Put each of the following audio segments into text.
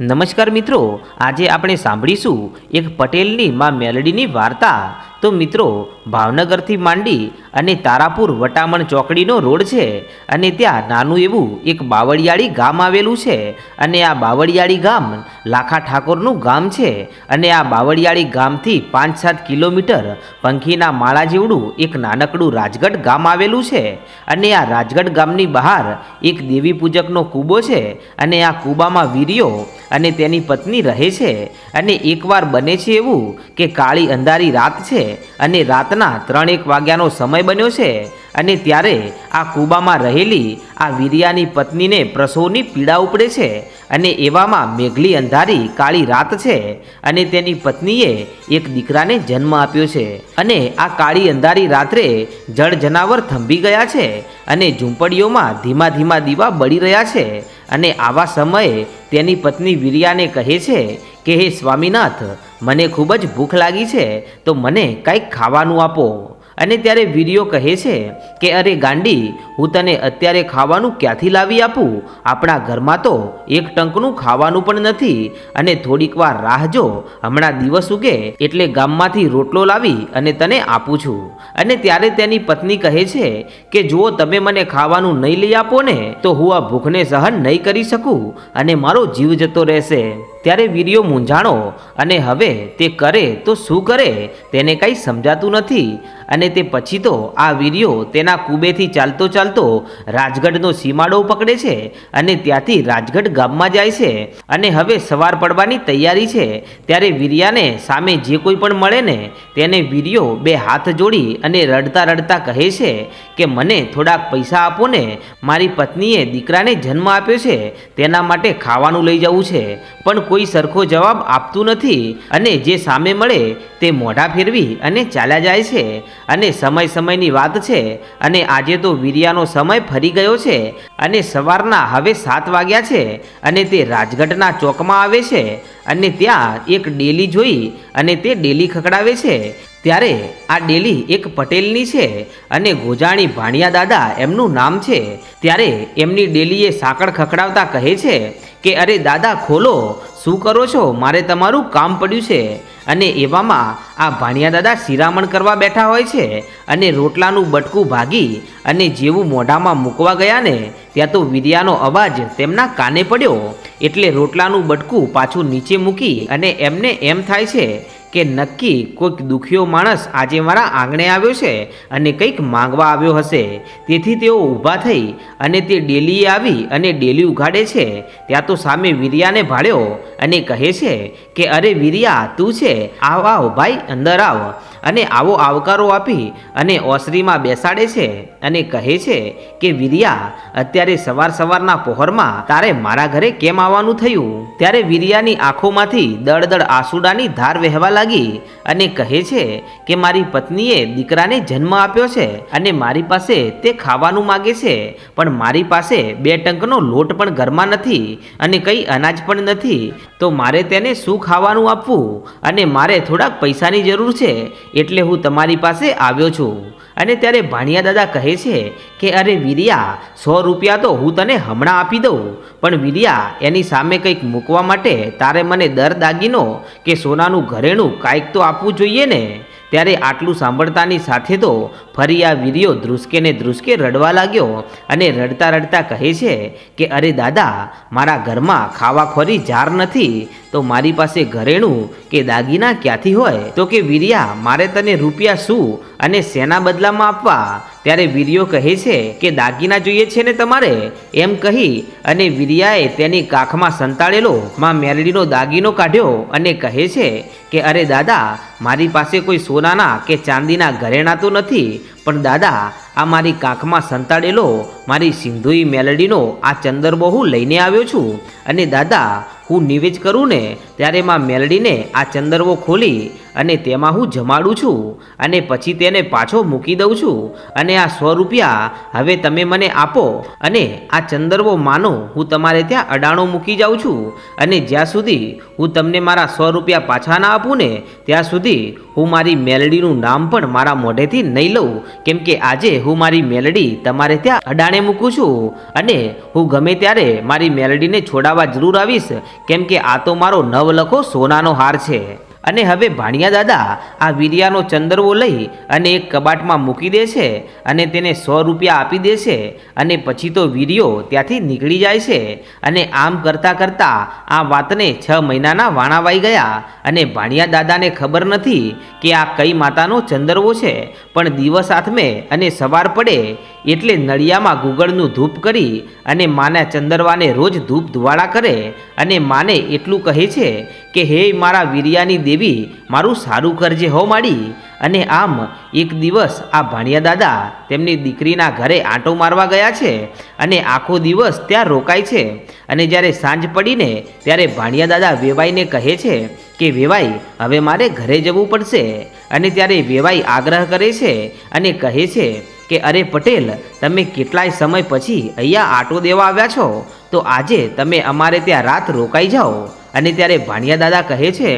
નમસ્કાર મિત્રો આજે આપણે સાંભળીશું એક પટેલની માં મેલડીની વાર્તા તો મિત્રો, ભાવનગરથી માંડી અને તારાપુર વટામણ ચોકડીનો રોડ છે અને ત્યાં નાનું એવું એક બાવળિયાળી ગામ આવેલું છે અને આ બાવળિયાળી ગામ લાખા ઠાકોરનું ગામ છે અને આ બાવળિયાળી ગામથી પાંચ સાત કિલોમીટર પંખીના માળા જેવડું એક નાનકડું રાજગઢ ગામ આવેલું છે અને આ રાજગઢ ગામની બહાર એક દેવી પૂજકનો કૂબો છે અને આ કૂબામાં વીર્યો અને તેની પત્ની રહે છે અને એકવાર બને છે એવું કે કાળી અંધારી રાત છે અને રાતના ત્રણ એક વાગ્યાનો સમય બન્યો છે અને ત્યારે આ કૂબામાં રહેલી આ વીર્યાની પત્નીને પ્રસવની પીડા ઉપડે છે અને એવામાં મેઘલી અંધારી કાળી રાત છે અને તેની પત્નીએ એક દીકરાને જન્મ આપ્યો છે. અને આ કાળી અંધારી રાત્રે જળ જનાવર થંભી ગયા છે અને ઝૂંપડીઓમાં ધીમા ધીમા દીવા બળી રહ્યા છે અને આવા સમયે તેની પત્ની વીર્યાને કહે છે કે, હે સ્વામીનાથ મને ખૂબ જ ભૂખ લાગી છે, તો મને કંઈક ખાવાનું આપો. અને ત્યારે વીર્યો કહે છે કે, અરે ગાંડી, હું તને અત્યારે ખાવાનું ક્યાંથી લાવી આપું? આપણા ઘરમાં તો એક ટંકનું ખાવાનું પણ નથી. અને થોડીક વાર રાહ જો, હમણાં દિવસ ઉગે, એટલે ગામમાંથી રોટલો લાવી અને તને આપું છું. અને ત્યારે તેની પત્ની કહે છે કે, જુઓ, તમે મને ખાવાનું નહીં લઈ આપો ને, તો હું આ ભૂખને સહન નહીં કરી શકું અને મારો જીવ જતો રહેશે. ત્યારે વીર્યો મૂંઝાણો અને હવે તે કરે તો શું કરે તેને કંઈ સમજાતું નથી. અને તે પછી તો આ વીર્યો તેના કુબેથી ચાલતો ચાલતો રાજગઢનો સીમાડો પકડે છે અને ત્યાંથી રાજગઢ ગામમાં જાય છે. અને હવે સવાર પડવાની તૈયારી છે. ત્યારે વીર્યાને સામે જે કોઈ પણ મળે ને તેને વીર્યો બે હાથ જોડી અને રડતા રડતા કહે છે કે, મને થોડાક પૈસા આપો ને, મારી પત્નીએ દીકરાને જન્મ આપ્યો છે, તેના માટે ખાવાનું લઈ જવું છે. પણ કોઈ સરખો જવાબ આપતું નથી અને જે સામે મળે તે મોઢા ફેરવી અને ચાલ્યા જાય છે. અને સમય સમયની વાત છે અને આજે તો વીર્યાનો સમય ફરી ગયો છે. અને સવારના હવે સાત વાગ્યા છે અને તે રાજગઢના ચોકમાં આવે છે અને ત્યાં એક ડેલી જોઈ અને તે ડેલી ખકડાવે છે. ત્યારે આ ડેલી એક પટેલની છે અને ગોજાણી ભાણિયા દાદા એમનું નામ છે. ત્યારે એમની ડેલીએ સાંકળ ખખડાવતા કહે છે કે, અરે દાદા, ખોલો. શું કરો છો? મારે તમારું કામ પડ્યું છે. અને એવામાં આ ભાણિયા દાદા શિરામણ કરવા બેઠા હોય છે અને રોટલાનું બટકું ભાગી અને જેવું મોઢામાં મૂકવા ગયા ને ત્યાં તો વિદ્યાનો અવાજ તેમના કાને પડ્યો. એટલે રોટલાનું બટકું પાછું નીચે મૂકી અને એમને એમ થાય છે કે નક્કી કોઈક દુખ્યો માણસ આજે મારા આંગણે આવ્યો છે અને કંઈક માંગવા આવ્યો હશે. તેથી તેઓ ઊભા થઈ અને તે ડેલીએ આવી અને ડેલી ઉઘાડે છે. ત્યાં તો સામે વીર્યાને ભાળ્યો અને કહે છે કે, અરે વીર્યા, તું છે? આવ આવ, ભાઈ, અંદર આવ. અને આવો આવકારો આપી અને ઓસરીમાં બેસાડે છે. અને કહે છે કે, વીર્યા, અત્યારે સવાર સવારના પહોરમાં તારે મારા ઘરે કેમ આવવાનું થયું? ત્યારે વીર્યાની આંખોમાંથી દળદળ આંસુડાની ધાર વહેવા લાગી અને કહે છે કે, મારી પત્નીએ દીકરાને જન્મ આપ્યો છે અને મારી પાસે તે ખાવાનું માગે છે, પણ મારી પાસે બે ટંકનો લોટ પણ ઘરમાં નથી અને કંઈ અનાજ પણ નથી. તો મારે તેને શું ખાવાનું આપવું? અને મારે થોડાક પૈસાની જરૂર છે, એટલે હું તમારી પાસે આવ્યો છું. અને ત્યારે ભાણિયા દાદા કહે છે કે, અરે વીર્યા, સો રૂપિયા તો હું તને હમણાં આપી દઉં. પણ વીર્યા, એની સામે કંઈક મૂકવા માટે તારે મને દર દાગીનો કે સોનાનું ઘરેણું કાંઈક તો આપવું જોઈએ ને. ત્યારે આટલું સાંભળતાની સાથે તો ફરી આ વીર્યો ધ્રુસકે ને ધ્રુસકે રડવા લાગ્યો અને રડતા રડતા કહે છે કે, અરે દાદા, મારા ઘરમાં ખાવાખોરી જાર નથી. તો મારી પાસે ઘરેણું કે દાગીના ક્યાંથી હોય? તો કે વીર્યા, મારે તને રૂપિયા શું અને શેના બદલામાં આપવા? ત્યારે વીર્યો કહે છે કે દાગીના જોઈએ છે ને તમારે? એમ કહી અને વીર્યાએ તેની કાખમાં સંતાડેલો માં મેરડીનો દાગીનો કાઢ્યો અને કહે છે કે અરે દાદા, મારી પાસે કોઈ સોનાના કે ચાંદીના ઘરેણા તો નથી પણ દાદા, આ મારી કાંખમાં સંતાડેલો, મારી સિંધુઈ મેલડીનો આ ચંદરબો હું લઈને આવ્યો છું. અને દાદા, હું નિવેજ કરું ને, ત્યારે માં મેલડીને આ ચંદરવો ખોલી અને તેમાં હું જમાડું છું અને પછી તેને પાછો મૂકી દઉં છું અને આ સો રૂપિયા હવે તમે મને આપો અને આ ચંદરવો માનો હું તમારે ત્યાં અડાણો મૂકી જાઉં છું અને જ્યાં સુધી હું તમને મારા સો રૂપિયા પાછા ના આપું ને ત્યાં સુધી હું મારી મેલડીનું નામ પણ મારા મોઢેથી નહીં લઉં. કેમ કે આજે હું મારી મેલડી તમારે ત્યાં અડાણે મૂકું છું અને હું ગમે ત્યારે મારી મેલડીને છોડાવવા જરૂર આવીશ. કેમ કે આ તો મારો નવલખો સોનાનો હાર છે. અને હવે ભાણિયા દાદા આ વીર્યાનો ચંદરવો લઈ અને એક કબાટમાં મૂકી દે છે અને તેને સો રૂપિયા આપી દે છે અને પછી તો વીર્યો ત્યાંથી નીકળી જાય છે અને આમ કરતાં કરતાં આ વાતને છ મહિનાના વાણાવાઈ ગયા અને ભાણિયા દાદાને ખબર નથી કે આ કઈ માતાનો ચંદરવો છે, પણ દિવસ આથમે અને સવાર પડે એટલે નળિયામાં ગુગળનું ધૂપ કરી અને માના ચંદરવાને રોજ ધૂપ ધુવાળા કરે અને માને એટલું કહે છે કે, હે મારા વીર્યાની દેવી મારું સારું કરજે હો માડી. અને આમ એક દિવસ આ ભાણિયા દાદા તેમની દીકરીના ઘરે આંટો મારવા ગયા છે અને આખો દિવસ ત્યાં રોકાય છે. અને જ્યારે સાંજ પડીને ત્યારે ભાણિયા દાદા વેવાઈને કહે છે કે, વેવાઈ, હવે મારે ઘરે જવું પડશે. અને ત્યારે વેવાઈ આગ્રહ કરે છે અને કહે છે કે, અરે પટેલ, તમે કેટલાય સમય પછી અહીંયા આટો દેવા આવ્યા છો? તો આજે તમે અમારે ત્યાં રાત રોકાઈ જાઓ. અને ત્યારે ભાણિયા દાદા કહે છે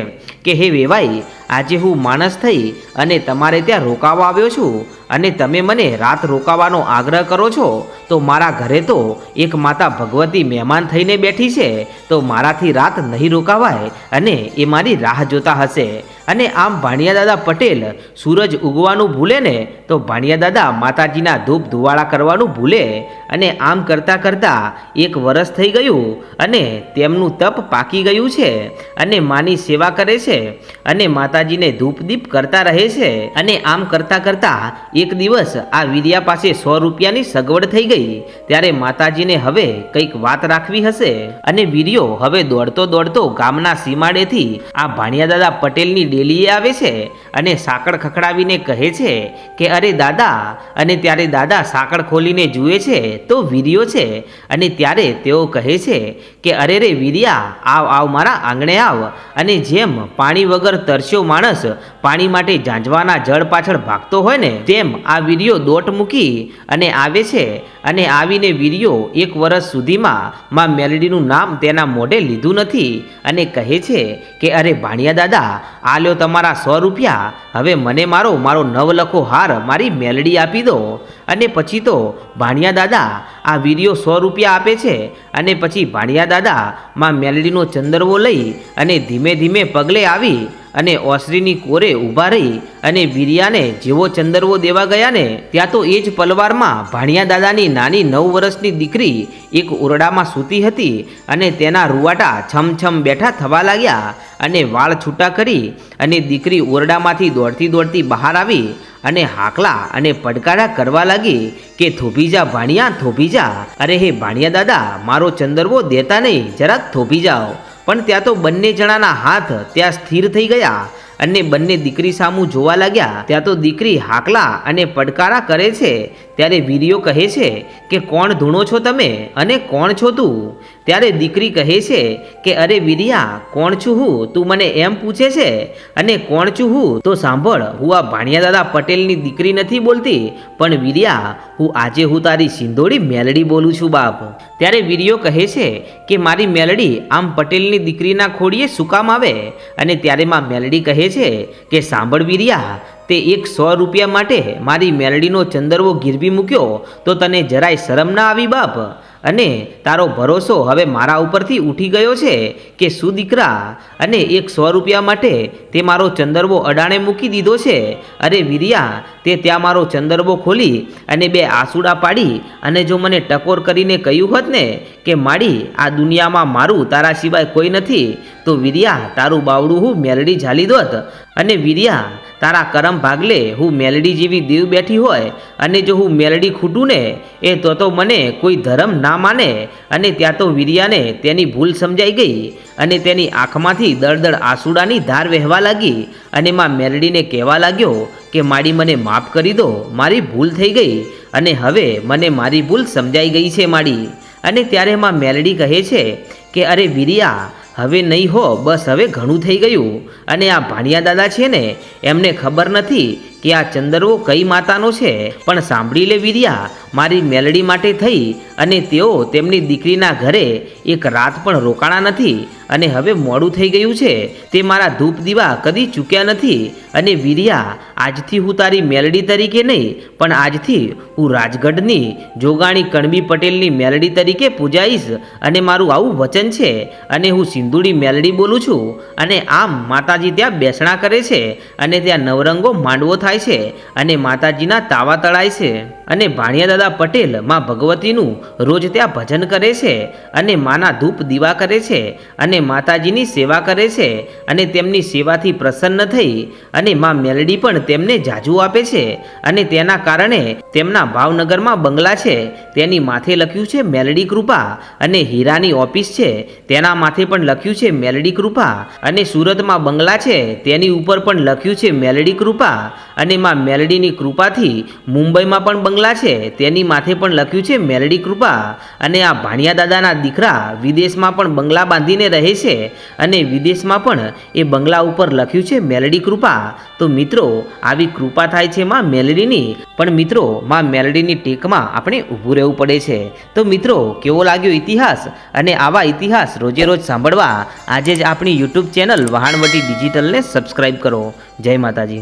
કે હે વેવાઈ, આજે હું માણસ થઈ અને તમારે ત્યાં રોકાવા આવ્યો છું અને તમે મને રાત રોકાવાનો આગ્રહ કરો છો, તો મારા ઘરે તો એક માતા ભગવતી મહેમાન થઈને બેઠી છે, તો મારાથી રાત નહીં રોકાવાય અને એ મારી રાહ જોતા હશે. અને આમ ભાણિયા દાદા પટેલ સૂરજ ઉગવાનું ભૂલે ને, તો ભાણિયા દાદા માતાજીના ધૂપ ધુવાળા કરવાનું ભૂલે અને આમ કરતાં કરતાં એક વરસ થઈ ગયું અને તેમનું તપ પાકી ગયું છે અને માની સેવા કરે છે અને માતાજીને ધૂપ દીપ કરતા રહે છે અને આમ કરતા કરતા એક દિવસ આ વીર્યા પાસે સો રૂપિયાની સગવડ થઈ ગઈ. ત્યારે માતાજીને હવે કંઈક વાત રાખવી હશે. અને વીર્યો હવે દોડતો દોડતો ગામના સીમાડેથી આ ભાણિયા દાદા પટેલની ડેલીએ આવે છે. અને સાંકળ ખખડાવીને કહે છે કે, અરે દાદા, અને ત્યારે દાદા સાંકળ ખોલીને જુએ છે તો વીર્યો છે. અને ત્યારે તેઓ કહે છે કે, અરે રે વીર્યા, આવ આવ, મારા આંગણે આવ. અને જેમ પાણી વગર તરસ્યો માણસ પાણી માટે ઝાંઝવાના જળ પાછળ ભાગતો હોય ને, તેમ આ વીર્યો દોટ મૂકી અને આવે છે. અને આવીને વીર્યો એક વર્ષ સુધીમાં માં મેલડીનું નામ તેના મોઢે લીધું નથી અને કહે છે કે, અરે ભાણિયા દાદા, આ લ્યો તમારા સો રૂપિયા. હવે મને મારો મારો નવલખો હાર મારી મેલડી આપી દો. અને પછી તો ભાણિયા દાદા આ વીડિયો સો રૂપિયા આપે છે અને પછી ભાણિયા દાદા માં મેલડીનો ચંદરવો લઈ અને ધીમે ધીમે પગલે આવી અને ઓસરીની કોરે ઊભા રહી અને વીર્યાને જેવો ચંદરવો દેવા ગયા ને ત્યાં તો એ જ પલવારમાં ભાણિયા દાદાની નાની નવ વર્ષની દીકરી એક ઓરડામાં સૂતી હતી અને તેના રૂવાટા છમછમ બેઠા થવા લાગ્યા અને વાળ છૂટા કરી અને દીકરી ઓરડામાંથી દોડતી દોડતી બહાર આવી અને હાકલા અને પડકારા કરવા લાગી કે થોભી જા ભાણિયા, થોભી જા. અરે હે ભાણિયા દાદા, મારો ચંદરવો દેતા નહીં જરા થોભી જાઓ. પણ ત્યાં તો બંને જણાના હાથ ત્યાં સ્થિર થઈ ગયા અને બંને દીકરી સામું જોવા લાગ્યા. ત્યાં તો દીકરી હાકલા અને પડકારા કરે છે. ત્યારે વીર્યો કહે છે કે, કોણ ધૂણો છો તમે? અને કોણ છો તું? ત્યારે દીકરી કહે છે કે, અરે વિર્યા, કોણ છું હું? તું મને એમ પૂછે છે. અને કોણ છું હું? તો સાંભળ, હું આ ભાણિયા દાદા પટેલની દીકરી નથી બોલતી. પણ વિર્યા, હું આજે હું તારી સિંધોડી મેલડી બોલું છું બાપ. ત્યારે વીર્યો કહે છે કે, મારી મેલડી આમ પટેલની દીકરીના ખોડીએ શું કામ આવે? અને ત્યારે માં મેલડી કહે છે કે, સાંભળ વિર્યા, તે એક સો રૂપિયા માટે મારી મેલડીનો ચંદરવો ગીરવી મૂક્યો. તો તને જરાય શરમ ના આવી બાપ. અને તારો ભરોસો હવે મારા ઉપરથી ઉઠી ગયો છે કે શું દીકરા અને એક સો રૂપિયા માટે તે મારો ચંદરવો અડાણે મૂકી દીધો છે? અરે વીર્યા, તે ત્યાં મારો ચંદરવો ખોલી અને બે આસુડા પાડી અને જો મને ટકોર કરીને કહ્યું હોત ને કે, માડી, આ દુનિયામાં મારું તારા સિવાય કોઈ નથી તો વીર્યા, તારું બાવડું હું મેલડી ઝાલી દોત અને વીર્યા, તારા કરમ ભાગલે હું મેલડી જેવી દેવ બેઠી હોય અને જો હું મેલડી ખૂટું ને, એ તો તો મને કોઈ ધર્મ ના માને. અને ત્યાં તો વીર્યાને તેની ભૂલ સમજાઈ ગઈ અને તેની આંખમાંથી દળદળ આંસુડાની ધાર વહેવા લાગી અને માં મેલડીને કહેવા લાગ્યો કે, માડી, મને માફ કરી દો, મારી ભૂલ થઈ ગઈ અને હવે મને મારી ભૂલ સમજાઈ ગઈ છે, માડી. અને ત્યારે માં મેલડી કહે છે કે, અરે વીર્યા હવે નહીં હો, બસ હવે ઘણું થઈ ગયું. અને આ ભાણિયા દાદા છે ને, એમને ખબર નથી કે આ ચંદરવો કઈ માતાનો છે? પણ સાંભળી લે વિર્યા મારી મેલડી માટે થઈ અને તેઓ તેમની દીકરીના ઘરે એક રાત પણ રોકાણા નથી અને હવે મોડું થઈ ગયું છે. તે મારા ધૂપ દીવા કદી ચૂક્યા નથી અને વિર્યા આજથી હું તારી મેલડી તરીકે નહીં, પણ આજથી હું રાજગઢની જોગાણી કણબી પટેલની મેલડી તરીકે પૂજાઈશ અને મારું આવું વચન છે અને હું સિંધુડી મેલડી બોલું છું અને આમ માતાજી ત્યાં બેસણા કરે છે અને ત્યાં નવરંગો માંડવો થાય છે અને માતાજીના તાવા તળાય છે. અને ભાણિયા દાદા પટેલમાં ભગવતીનું રોજ ત્યાં ભજન કરે છે અને માના ધૂપ દીવા કરે છે અને માતાજીની સેવા કરે છે અને તેમની સેવાથી પ્રસન્ન થઈ અને માં મેલડી પણ તેમને જાજુ આપે છે અને તેના કારણે તેમના ભાવનગરમાં બંગલા છે. તેની માથે લખ્યું છે મેલડી કૃપા અને હીરાની ઓફિસ છે. તેના માથે પણ લખ્યું છે મેલડી કૃપા અને સુરતમાં બંગલા છે. તેની ઉપર પણ લખ્યું છે મેલડી કૃપા અને માં મેલડીની કૃપાથી મુંબઈમાં પણ બંગલા છે. તેની માથે પણ લખ્યું છે મેલડી કૃપા. અને આ ભાણિયા દાદાના દીકરા વિદેશમાં પણ બંગલા બાંધીને રહે છે. અને વિદેશમાં પણ એ બંગલા ઉપર લખ્યું છે મેલડી કૃપા. તો મિત્રો, આવી કૃપા થાય છે માં મેલડીની. પણ મિત્રો, માં મેલડીની ટેકમાં આપણે ઊભું રહેવું પડે છે. તો મિત્રો, કેવો લાગ્યો ઇતિહાસ? અને આવા ઇતિહાસ રોજે રોજ સાંભળવા, આજે જ આપણી યુટ્યુબ ચેનલ વહાણવટી ડિજિટલને સબસ્ક્રાઈબ કરો. જય માતાજી.